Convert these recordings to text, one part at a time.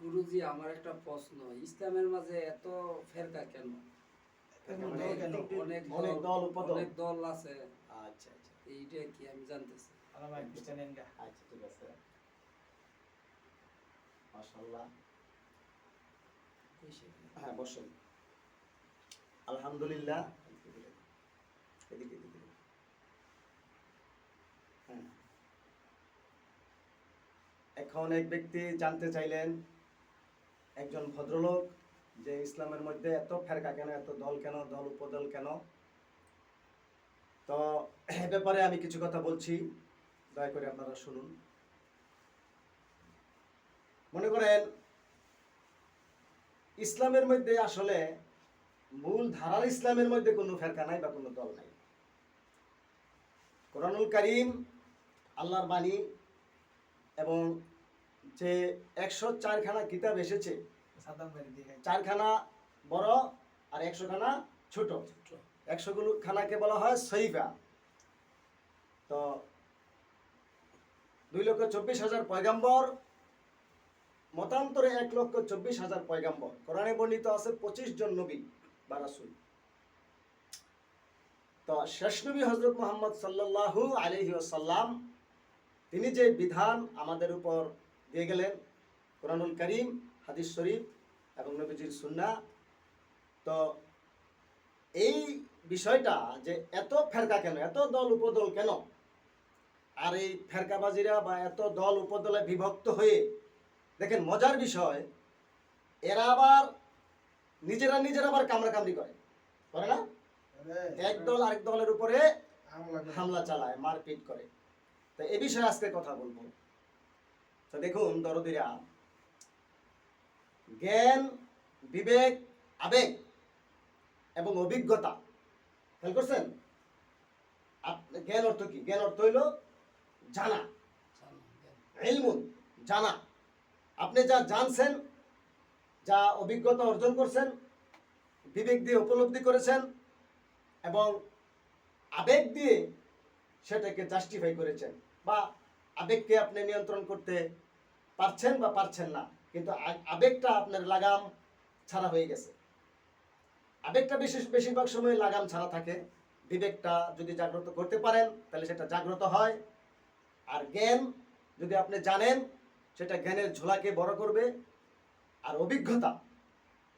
গুরুজি আমার একটা প্রশ্ন ইসলামের মাঝে এত ফেরকা কেন? মানে অনেক অনেক দল দল, অনেক দল আছে। আচ্ছা আচ্ছা। এইটা কি আমি জানতেছি। আমার খ্রিস্টান গা আচ্ছা ঠিক আছে। মাশাআল্লাহ। হ্যাঁ বসুন। আলহামদুলিল্লাহ। এদিকে এদিকে। হ্যাঁ। এখন এক ব্যক্তি জানতে চাইলেন একজন ভদ্রলোক যে ইসলামের মধ্যে এত ফেরকা কেন, এত দল কেন, দল উপদল কেন? তো এ ব্যাপারে আমি কিছু কথা বলছি। দয়া করে আপনারা শুনুন। মনে করেন, ইসলামের মধ্যে আসলে মূল ধারার ইসলামের মধ্যে কোনো ফেরকা নাই বা কোনো দল নাই। কোরআনুল করিম, আল্লাহর বাণী এবং যে একশো চারখানা কিতাব এসেছে। চারখানা বড় আর একশো খানা ছোট। একশো গুলো খানাকে বলা হয় সৈফা। তো দুই লক্ষ চব্বিশ হাজার পয়গাম্বর, মতান্তরে এক লক্ষ চব্বিশ হাজার পয়গাম্বর। কোরআনে বর্ণিত আছে পঁচিশ জন নবী বা রাসূল। তো শেষ নবী হজরত মোহাম্মদ সাল্লাল্লাহু আলহি সাল্লাম তিনি যে বিধান আমাদের উপর দিয়ে গেলেন কোরআনুল করিম হাদিস শরীফ এবং নবীজির সুন্না। তো এই বিষয়টা যে এত ফেরকা কেন এত দল উপদল কেন? আর এই ফেরকাবাজিরা বা এত দল উপদলে বিভক্ত হয়ে দেখেন মজার বিষয় এরা আবার নিজেরা নিজেরা আবার কামড়াকামড়ি করে করে না? এক দল আরেক দলের উপরে হামলা চালায় মারপিট করে। তো এ বিষয়ে আজকে কথা বলব। দেখুন, দরদিরা। জ্ঞান, বিবেক, আবেগ এবং অভিজ্ঞতা। খেয়াল করছেন? জ্ঞান অর্থ কি? জ্ঞান অর্থ হইল জানা। জানা। আপনি যা জানছেন, যা অভিজ্ঞতা অর্জন করছেন, বিবেক দিয়ে উপলব্ধি করেছেন এবং আবেগ দিয়ে সেটাকে জাস্টিফাই করেছেন বা আবেগকে আপনি নিয়ন্ত্রণ করতে পারছেন বা পারছেন না, কিন্তু আবেগটা আপনার লাগাম ছাড়া হয়ে গেছে। আবেগটা বিশেষ বেশিরভাগ সময় লাগাম ছাড়া থাকে। বিবেকটা যদি জাগ্রত করতে পারেন, তাহলে সেটা জাগ্রত হয়। আর জ্ঞান যদি আপনি জানেন, সেটা জ্ঞানের ঝোলাকে বড় করবে। আর অভিজ্ঞতা,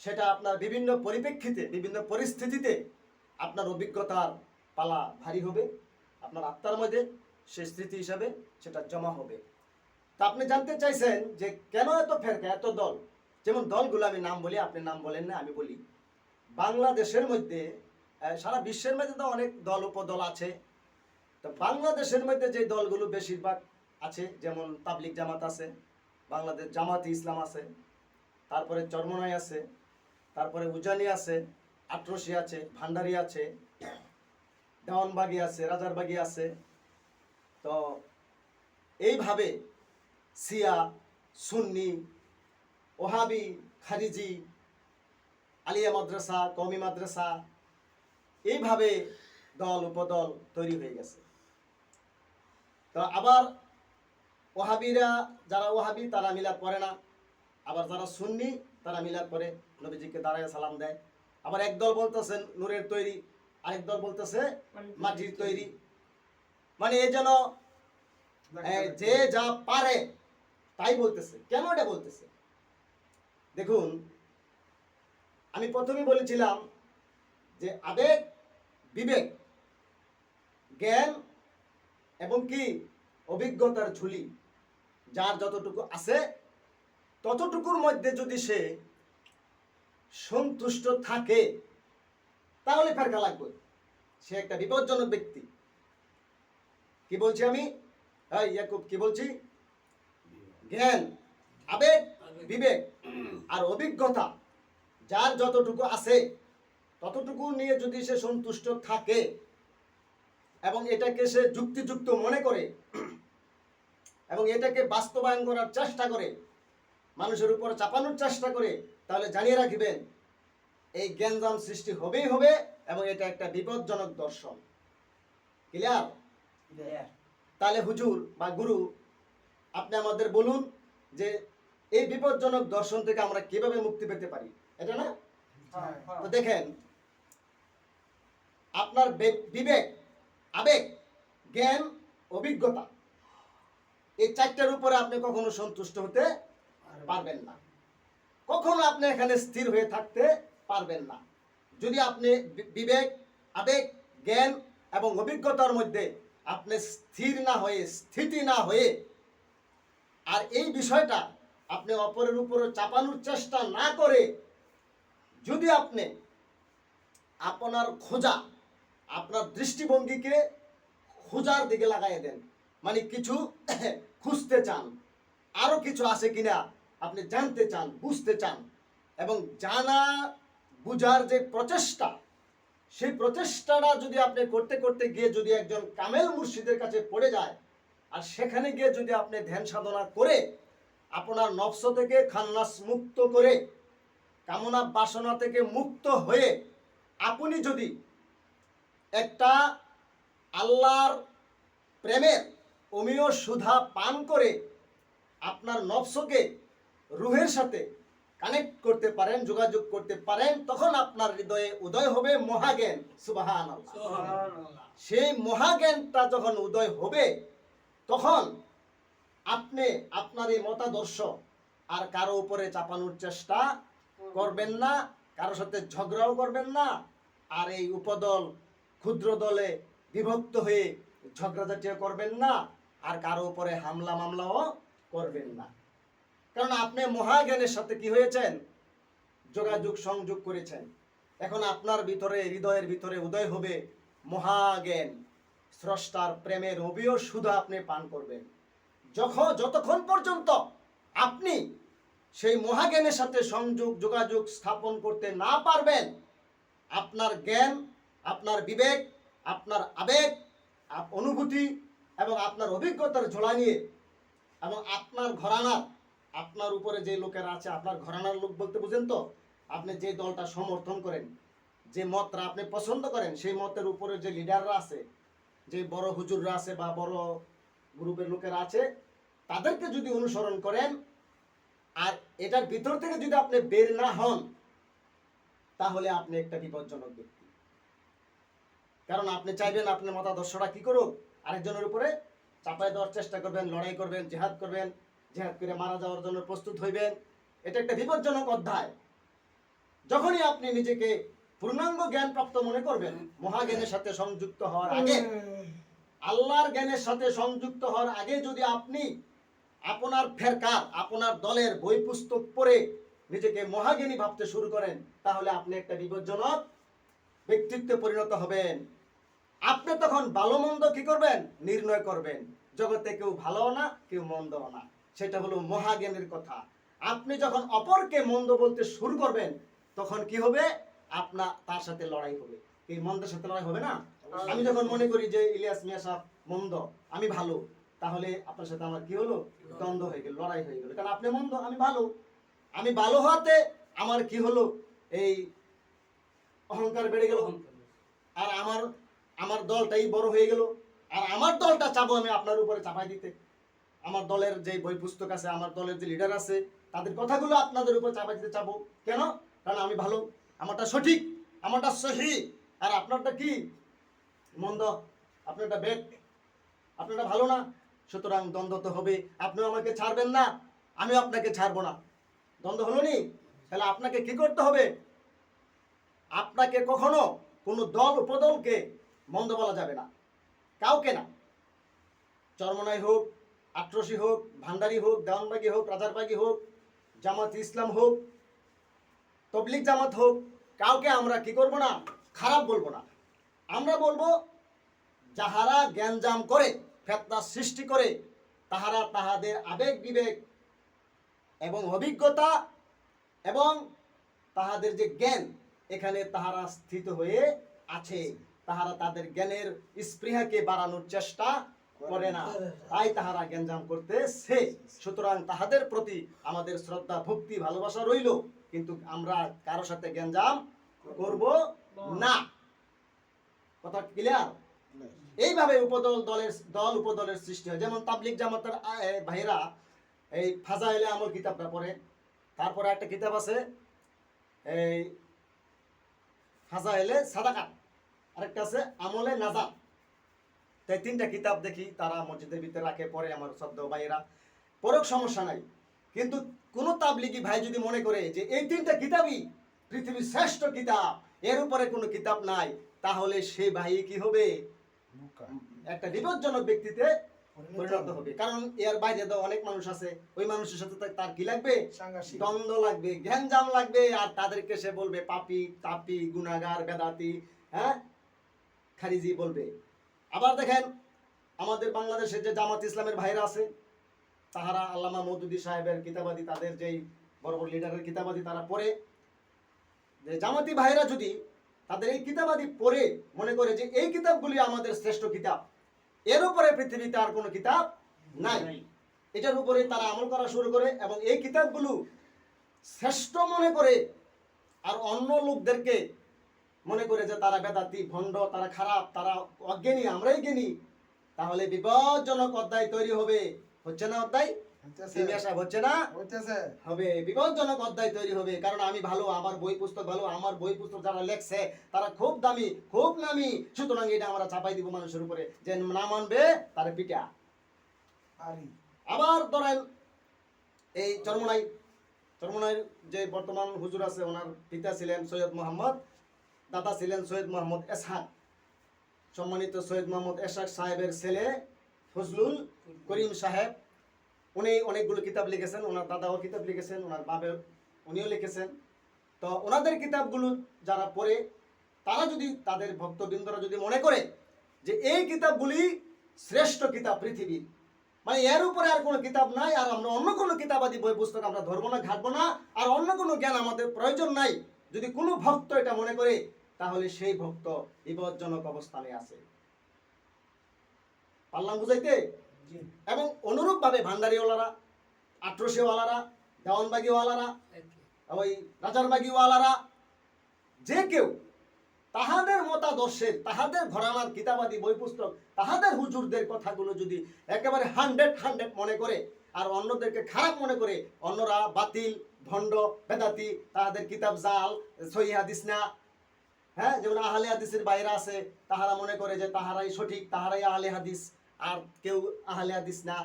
সেটা আপনার বিভিন্ন পরিপ্রেক্ষিতে, বিভিন্ন পরিস্থিতিতে আপনার অভিজ্ঞতার পালা ভারী হবে। আপনার আত্মার মধ্যে সে স্মৃতি হিসাবে সেটা জমা হবে। তা আপনি জানতে চাইছেন যে কেন এত ফেরকা, এত দল? যেমন দলগুলো আমি নাম বলি, আপনি নাম বলেন না, আমি বলি। বাংলাদেশের মধ্যে সারা বিশ্বের মধ্যে তো অনেক দল, উপদল আছে। তো বাংলাদেশের মধ্যে যে দলগুলো বেশিরভাগ আছে, যেমন তাবলিক জামাত আছে, বাংলাদেশ জামাত ইসলাম আছে, তারপরে চর্মনাই আছে, তারপরে উজানি আছে, আটরসি আছে, ভান্ডারি আছে, দেওয়ানবাগি আছে, রাজারবাগি আছে তো এইভাবে সিয়া সুন্নি ওহাবি খারিজি আলিয়া মাদ্রাসা কমি মাদ্রাসা এইভাবে দল উপদল তৈরি হয়ে গেছে। তো আবার ওহাবিরা যারা ওহাবি তারা মিলাদ করে না। আবার যারা সুন্নি তারা মিলাদ করে নবীজিকে দাঁড়ায় সালাম দেয়। আবার একদল বলতেছে নূরের তৈরি। আরেক দল বলতেছে মাটির তৈরি। মানে এই যেন এ, যে যা পারে তাই বলতেছে। কেন এটা বলতেছে? দেখুন আমি প্রথমে বলেছিলাম যে আবেগ বিবেক জ্ঞান এবং কি? অভিজ্ঞতার ঝুলি। যার যতটুকু আছে ততটুকুর মধ্যে যদি সে সন্তুষ্ট থাকে তাহলে ফেরকা লাগবে। সে একটা বিপজ্জনক ব্যক্তি। কি বলছি আমি? হ্যাঁ ইয়াকুব কি বলছি? জ্ঞান আবেগ বিবেক আর অভিজ্ঞতা যার যতটুকু আছে ততটুকু নিয়ে যদি সে সন্তুষ্ট থাকে এবং এটাকে সে যুক্তিযুক্ত মনে করে এবং এটাকে বাস্তবায়ন করার চেষ্টা করে মানুষের উপর চাপানোর চেষ্টা করে তাহলে জানিয়ে রাখবেন এই জ্ঞানজাম সৃষ্টি হবেই হবে এবং এটা একটা বিপজ্জনক দর্শন। ক্লিয়ার তাহলে হুজুর বা গুরু আপনি আমাদের বলুন যে এই বিপজ্জনক দর্শন থেকে আমরা কীভাবে মুক্তি পেতে পারি? এটা না? হ্যাঁ, তো দেখেন আপনার বিবেক আবেগ জ্ঞান অভিজ্ঞতা এই চারটার উপরে আপনি কখনো সন্তুষ্ট হতে পারবেন না। কখনো আপনি এখানে স্থির হয়ে থাকতে পারবেন না। যদি আপনি বিবেক আবেগ জ্ঞান এবং অভিজ্ঞতার মধ্যে আপনি স্থির না হয়ে, স্থিতি না হয়ে, আর এই বিষয়টা আপনি অপরের উপরে চাপানোর চেষ্টা না করে, যদি আপনি আপনার খোঁজা, আপনার দৃষ্টিভঙ্গিকে খোঁজার দিকে লাগাই দেন মানে কিছু খুঁজতে চান, আরও কিছু আছে কিনা আপনি জানতে চান, বুঝতে চান, এবং জানা, বুঝার যে প্রচেষ্টা সেই প্রচেষ্টাটা যদি আপনি করতে করতে গিয়ে যদি একজন কামেল মুর্শিদের কাছে পড়ে যায়, আর সেখানে গিয়ে যদি আপনি ধ্যান সাধনা করে আপনার নফস থেকে খান্নাস মুক্ত করে, কামনা বাসনা থেকে মুক্ত হয়ে আপনি যদি একটা আল্লাহর প্রেমের অমীয় সুধা পান করে আপনার নফসকে রুহের সাথে কানেক্ট করতে পারেন যোগাযোগ করতে পারেন তখন আপনার হৃদয়ে উদয় হবে মহাজ্ঞান। সুবাহান সেই মহাজ্ঞানটা যখন উদয় হবে তখন আপনি আপনার এই মতাদর্শ আর কারও উপরে চাপানোর চেষ্টা করবেন না কারোর সাথে ঝগড়াও করবেন না আর এই উপদল ক্ষুদ্র দলে বিভক্ত হয়ে ঝগড়াঝাটিও করবেন না আর কারও উপরে হামলা মামলাও করবেন না। কারণ আপনি মহাজ্ঞানের সাথে কি হয়েছেন? যোগাযোগ সংযোগ করেছেন। এখন আপনার ভিতরে, হৃদয়ের ভিতরে উদয় হবে মহাজ্ঞান। স্রষ্টার প্রেমের অবিয় সুধা আপনি পান করবেন। যখন যতক্ষণ পর্যন্ত আপনি সেই মহাজ্ঞানের সাথে সংযোগ, যোগাযোগ স্থাপন করতে না পারবেন, আপনার জ্ঞান, আপনার বিবেক, আপনার আবেগ অনুভূতি এবং আপনার অভিজ্ঞতার ঝোলা নিয়ে এবং আপনার ঘরানার আপনার উপরে যে লোকেরা আছে, আপনার ঘরানার লোক বলতে বুঝেন তো? আপনি যে দলটা সমর্থন করেন, যে মতটা আপনি পছন্দ করেন, সেই মতের উপরে যে লিডাররা আছে, যে বড় হুজুররা আছে বা বড় গ্রুপের লোকেরা আছে, তাদেরকে যদি অনুসরণ করেন, আর এটার ভিতর থেকে যদি আপনি বের না হন, তাহলে আপনি একটা বিপজ্জনক ব্যক্তি। কারণ আপনি চাইবেন আপনার মতাদর্শটা কি করুক? আরেকজনের উপরে চাপাই দেওয়ার চেষ্টা করবেন, লড়াই করবেন, জেহাদ করবেন জেহাদ করে মারা যাওয়ার জন্য প্রস্তুত হইবেন। এটা একটা বিপজ্জনক অধ্যায়। যখনই আপনি নিজেকে পূর্ণাঙ্গ জ্ঞান প্রাপ্ত মনে করবেন, মহাজ্ঞানের সাথে সংযুক্ত হওয়ার আগে, আল্লাহর জ্ঞানের সাথে সংযুক্ত হওয়ার আগে যদি আপনি আপনার ফেরকার, আপনার দলের বই পুস্তক পড়ে নিজেকে মহাজ্ঞানী ভাবতে শুরু করেন, তাহলে আপনি একটা বিপজ্জনক ব্যক্তিত্বে পরিণত হবেন। আপনি তখন ভালো মন্দ কি করবেন? নির্ণয় করবেন। জগতে কেউ ভালো না, কেউ মন্দ না। সেটা হলো মহাজ্ঞানের কথা। আপনি যখন অপরকে মন্দ বলতে শুরু করবেন তখন কি হবে? আপনার তার সাথে লড়াই হবে। এই মন্দের সাথে লড়াই হবে না? আমি যখন মনে করি যে ইলিয়াস মিয়া সাহেব মন্দ আমি ভালো তাহলে আপনার সাথে আমার কি হলো? দ্বন্দ্ব হয়ে গেল লড়াই হয়ে গেল। কারণ আপনি মন্দ আমি ভালো। আমি ভালো হওয়াতে আমার কি হলো? এই অহংকার বেড়ে গেল। আর আমার আমার দলটাই বড় হয়ে গেল। আর আমার দলটা চাবো আমি আপনার উপরে চাপাই দিতে। আমার দলের যে বই পুস্তক আছে, আমার দলের যে লিডার আছে, তাদের কথাগুলো আপনাদের উপর চাপাই দিতে চাবো। কেন? কারণ আমি ভালো, আমারটা সঠিক, আমারটা সহি। আর আপনারটা কি? মন্দ, আপনারটা বেদ, আপনারটা ভালো না? সুতরাং দ্বন্দ্ব তো হবে। আপনিও আমাকে ছাড়বেন না, আমিও আপনাকে ছাড়বো না। দ্বন্দ্ব হলো নি? তাহলে আপনাকে কি করতে হবে? আপনাকে কখনো কোনো দল উপদলকে মন্দ বলা যাবে না। কাউকে না। চরমনাই হোক আট্রসি হোক, ভান্ডারি হোক, দেওয়ানবাগি হোক, রাজারবাগি হোক, জামাত ইসলাম হোক তবলিক জামাত হোক, কাউকে আমরা কি করব না, খারাপ বলব না। আমরা বলব, যাহারা জ্ঞানজাম করে, ফেতনা সৃষ্টি করে, তাহারা তাহাদের আবেগ বিবেক এবং অভিজ্ঞতা এবং তাহাদের যে জ্ঞান, এখানে তাহারা স্থিত হয়ে আছে। তাহারা তাদের জ্ঞানের স্পৃহাকে বাড়ানোর চেষ্টা করে না। তাই তাহারা জ্ঞানজাম করতেছে। সুতরাং তাহাদের প্রতি আমাদের শ্রদ্ধা, ভক্তি, ভালোবাসা রইল। কিন্তু আমরা কারও সাথে জ্ঞানজাম করব না। কথা ক্লিয়ার এইভাবে উপদল দলের, দল উপদলের সৃষ্টি হয়। যেমন তাবলিক জামাতের ভাইরা এই ফাজাইলে আমল কিতাবটা পড়ে। তারপরে একটা কিতাব আছে, এই ফাজাইলে সাদাকা। আরেকটা আছে, আমলে নাজাত। তাই তিনটা কিতাব দেখি তারা মসজিদের ভিতরে রাখে পরে আমার শব্দ ভাইয়েরা। পরক সমস্যা নাই। কিন্তু কোন তাবলিগি ভাই যদি মনে করে যে এই তিনটা কিতাবই পৃথিবীর শ্রেষ্ঠ কিতাব এর উপরে কোনো কিতাব নাই তাহলে সে ভাই কি হবে? একটা বিপজ্জনক ব্যক্তিতে পরিণত হবে। কারণ এর বাইরে তো অনেক মানুষ আছে। ওই মানুষের সাথে তার- কি লাগবে? দ্বন্দ্ব লাগবে ঘ্যানজাম লাগবে আর তাদেরকে সে বলবে পাপি তাপি গুনাগার বেদাতি হ্যাঁ? খারিজি বলবে। আবার দেখেন আমাদের বাংলাদেশের যে জামাত ইসলামের ভাইরা আছে তাহারা আল্লামা মৌদুদি সাহেবের কিতাবাদি তাদের যেই বড় বড় লিডারের কিতাবাদি তারা পড়ে। যে জামাতি ভাইরা যদি তাদের এই কিতাবাদি পড়ে মনে করে যে এই কিতাবগুলি আমাদের শ্রেষ্ঠ কিতাব এর উপরে পৃথিবীতে আর কোনো কিতাব নাই। এটার উপরে তারা আমল করা শুরু করে এবং এই কিতাবগুলো শ্রেষ্ঠ মনে করে আর অন্য লোকদেরকে মনে করে যে তারা বেদাতি ভণ্ড তারা খারাপ তারা অজ্ঞানী আমরাই জ্ঞানী। তাহলে বিপজ্জনক অধ্যায় তৈরি হবে। হচ্ছে না অধ্যায়? হচ্ছে না? হবে। বিপজ্জনক অধ্যায় তৈরি হবে। কারণ আমি ভালো আমার বই পুস্তক ভালো আমার বই পুস্তক যারা লেখছে তারা খুব দামি খুব নামি। সুতরাং এটা আমরা চাপাই দিব মানুষের উপরে। যে না মানবে তার পিটা আবার ধরেন এই চরমনাই চরমনাইয়ের যে বর্তমান হুজুর আছে ওনার পিতা ছিলেন সৈয়দ মোহাম্মদ। দাদা ছিলেন সৈয়দ মোহাম্মদ এসহাক সম্মানিত সৈয়দ মোহাম্মদ এসহাক সাহেবের ছেলে ফজলুল করিম সাহেব। উনি অনেকগুলো কিতাব লিখেছেন, ওনার দাদাও কিতাব লিখেছেন, ওনার বাবের উনিও লিখেছেন। তো ওনাদের কিতাবগুলো যারা পড়ে, তারা যদি তাদের ভক্তবৃন্দরা যদি মনে করে যে এই কিতাবগুলি শ্রেষ্ঠ কিতাব পৃথিবীর মানে এর উপরে আর কোনো কিতাব নাই, আর আমরা অন্য কোনো কিতাবাদি বই পুস্তক আমরা ধরবো না, ঘাটবো না, আর অন্য কোনো জ্ঞান আমাদের প্রয়োজন নাই, যদি কোনো ভক্ত এটা মনে করে তাহলে সেই ভক্ত বিপজ্জনক অবস্থানে আছে। পারলাম বুঝাইতে? এবং অনুরূপভাবে ভান্ডারিওয়ালারা আট্রসিওয়ালারা দেওয়ানবাগিওয়ালারা। ওই রাজারবাগিওয়ালারা যে কেউ তাহাদের মতাদর্শের তাহাদের ঘরানার কিতাবাদি বই পুস্তক তাহাদের হুজুরদের কথাগুলো যদি একেবারে হান্ড্রেড হান্ড্রেড মনে করে আর অন্যদেরকে খারাপ মনে করে অন্যরা বাতিল ভণ্ড বেদাতি তাহাদের কিতাব জাল সহি হাদিস না হ্যাঁ যেমন আহলে হাদিসের বাইরে আছে, তাহারা মনে করে যে তাহারাই সঠিক, তাহারাই আহলে হাদিস, আর কেউ আহলে হাদিস না।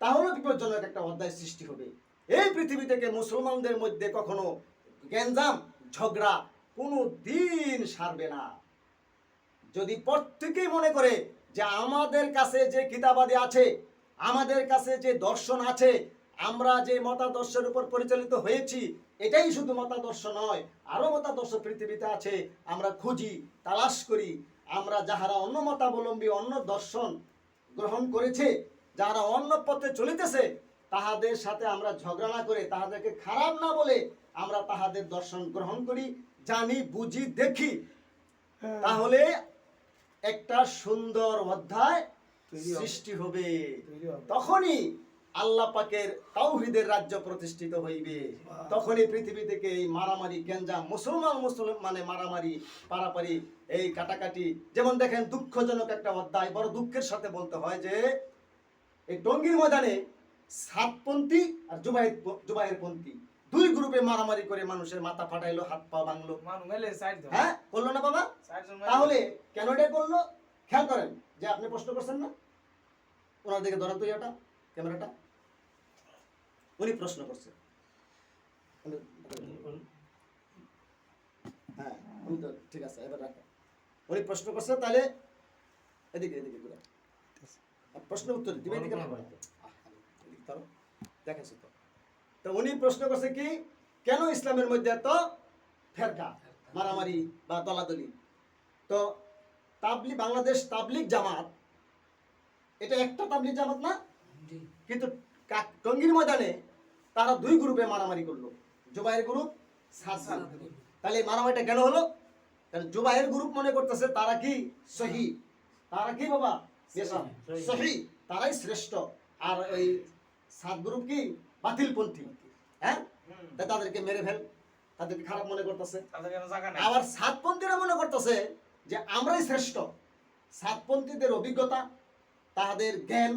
তাহলে বিপজ্জনক একটা অধ্যায় সৃষ্টি হবে। এই পৃথিবী থেকে মুসলমানদের মধ্যে কখনো গ্যাঞ্জাম, ঝগড়া কোনো দিন সারবে না। যদি প্রত্যেকেই মনে করে যে আমাদের কাছে যে কিতাবাদি আছে, আমাদের কাছে যে দর্শন আছে আমরা যে মতাদর্শের উপর পরিচালিত হয়েছি এটাই শুধু মতাদর্শ নয় আরও মতাদর্শ পৃথিবীতে আছে আমরা খুঁজি তালাশ করি আমরা যাহারা অন্য মতাবলম্বী অন্য দর্শন গ্রহণ করেছে যারা অন্য পথে চলিতেছে তাহাদের সাথে আমরা ঝগড়া না করে তাহাদেরকে খারাপ না বলে আমরা তাহাদের দর্শন গ্রহণ করি জানি বুঝি দেখি। তাহলে একটা সুন্দর অধ্যায় সৃষ্টি হবে। তখনই আল্লাহ পাকের তাওহিদের রাজ্য প্রতিষ্ঠিত হইবে। তখনই পৃথিবী থেকে এই মারামারি গেঞ্জাম মুসলমান মুসলমান মানে মারামারি পারাপারি এই কাটাকাটি যেমন দেখেন দুঃখজনক একটা অধ্যায় বড় দুঃখের সাথে বলতে হয় যে এই টঙ্গীর ময়দানে সাতপন্থী আর জুবাইর পন্থী দুই গ্রুপে মারামারি করে মানুষের মাথা ফাটাইলো হাত পা ভাঙলো। মানু হ্যাঁ করল না বাবা। তাহলে কেন এটা করল? খেয়াল করেন যে আপনি প্রশ্ন করছেন না? ওনার দিকে ধরা তো এটা ক্যামেরাটা। উনি প্রশ্ন করছে। হ্যাঁ উনি তো ঠিক আছে এবার রাখো। উনি প্রশ্ন করছে তাহলে এদিকে এদিকে ঘুরে। প্রশ্ন উত্তর দিবে এদিকে। এদিকে। দেখেছ তো? তো উনি প্রশ্ন করছে কি কেন ইসলামের মধ্যে এত ফেরকা মারামারি বা দলাদলি? তো তাবলি বাংলাদেশ তাবলিগ জামাত এটা একটা তাবলিগ জামাত না? কিন্তু কা- টঙ্গীর ময়দানে তারা দুই গ্রুপে মারামারি করল। জুবাইয়ের গ্রুপ তাহলে মারামারিটা কেন হলো? তাহলে জুবাইয়ের গ্রুপ মনে করতেছে তারা কি সহি? তারা কি বাবা? সহি। তারাই শ্রেষ্ঠ। আর ওই সাত গ্রুপ কি? বাতিলপন্থী। হ্যাঁ? তাই তাদেরকে মেরে ফেল। তাদেরকে খারাপ মনে করতেছে। আবার সাতপন্থীরা মনে করতেছে যে আমরাই শ্রেষ্ঠ। সাতপন্থীদের অভিজ্ঞতা তাহাদের জ্ঞান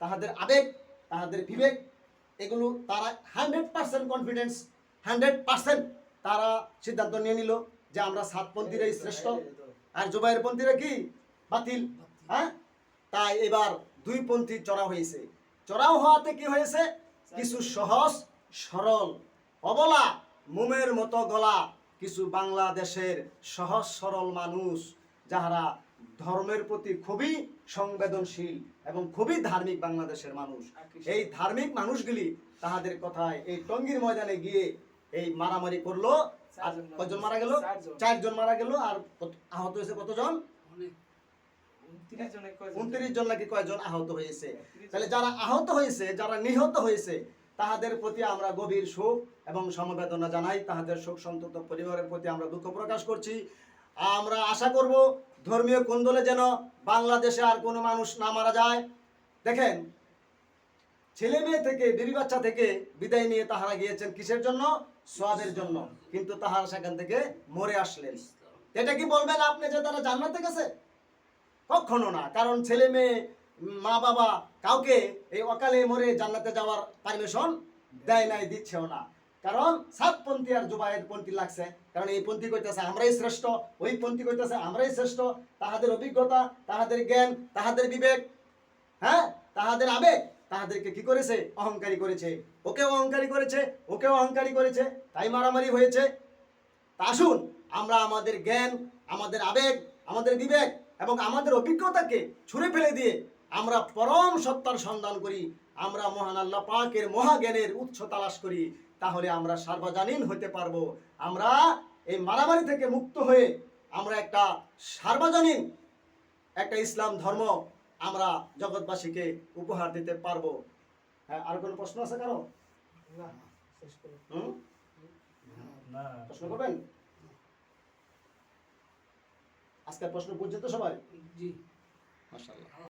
তাহাদের আবেগ তাহাদের বিবেক এগুলো তারা hundred percent confidence hundred percent তারা সিদ্ধান্ত নিয়ে নিল যে আমরা সাতপন্থীরাই শ্রেষ্ঠ। আর জুবাইর পন্থীরা কি? বাতিল। হ্যাঁ? তাই এবার দুই পন্থী চড়া হয়েছে। চড়াও হওয়াতে কি হয়েছে? কিছু সহজ, সরল, অবলা, মোমের মতো গলা, কিছু বাংলাদেশের সহজ, সরল মানুষ যাহারা ধর্মের প্রতি খুবই সংবেদনশীল এবং খুবই ধার্মিক বাংলাদেশের মানুষ। এই ধার্মিক মানুষগুলি তাহাদের কথায় এই টঙ্গীর ময়দানে গিয়ে এই মারামারি করল আর কজন মারা গেল? চারজন। মারা গেল আর আহত হয়েছে কতজন? উনত্রিশ জনে কয়জন? উনত্রিশ জন নাকি কয়জন আহত হয়েছে? তাহলে যারা আহত হয়েছে যারা নিহত হয়েছে তাহাদের প্রতি আমরা গভীর শোক এবং সমবেদনা জানাই। তাহাদের শোক সন্তপ্ত পরিবারের প্রতি আমরা দুঃখ প্রকাশ করছি। আমরা আশা করব ধর্মীয় কোন্দলে যেন বাংলাদেশে আর কোনো মানুষ না মারা যায়? দেখেন, ছেলে মেয়ে থেকে, বিবি বাচ্চা থেকে বিদায় নিয়ে তাহারা গিয়েছেন কিসের জন্য? সোয়াদের জন্য। কিন্তু তাহারা সেখান থেকে মরে আসলেন। এটা কি বলবেন আপনি যে তারা জান্নাতে গেছে? কখনো না, কারণ ছেলে মেয়ে, মা বাবা কাউকে এই অকালে মরে জান্নাতে যাওয়ার পারমিশন দেয় নাই, দিচ্ছেও না। কারণ সাতপন্থী আর জুবাইয়ের পন্থী লাগছে। কারণ এই পন্থী কইতেছে, আমরাই শ্রেষ্ঠ। ওই পন্থী কইতেছে, আমরাই শ্রেষ্ঠ। তাহাদের অভিজ্ঞতা, তাহাদের জ্ঞান, তাহাদের বিবেক হ্যাঁ? তাহাদের আবেগ, তাহাদেরকে কি করেছে? অহংকারী করেছে। ওকেও অহংকারী করেছে, ওকেও অহংকারী করেছে। তাই মারামারি হয়েছে। তা আসুন, আমরা আমাদের জ্ঞান, আমাদের আবেগ, আমাদের বিবেক এবং আমাদের অভিজ্ঞতাকে ছুঁড়ে ফেলে দিয়ে আমরা পরম সত্তার সন্ধান করি। আমরা মহান আল্লাহ পাকের মহাজ্ঞানের উৎস তালাশ করি। তাহলে আমরা সার্বজনীন হতে পারব। আমরা এই মারামারি থেকে মুক্ত হয়ে আমরা একটা সার্বজনীন একটা ইসলাম ধর্ম আমরা জগৎবাসীকে উপহার দিতে পারব। হ্যাঁ আর কোনো প্রশ্ন আছে কারও? না, শেষ করো। হুম? প্রশ্ন করবেন? আজকের প্রশ্ন বুঝছে তো সবাই? জি। মাশাআল্লাহ।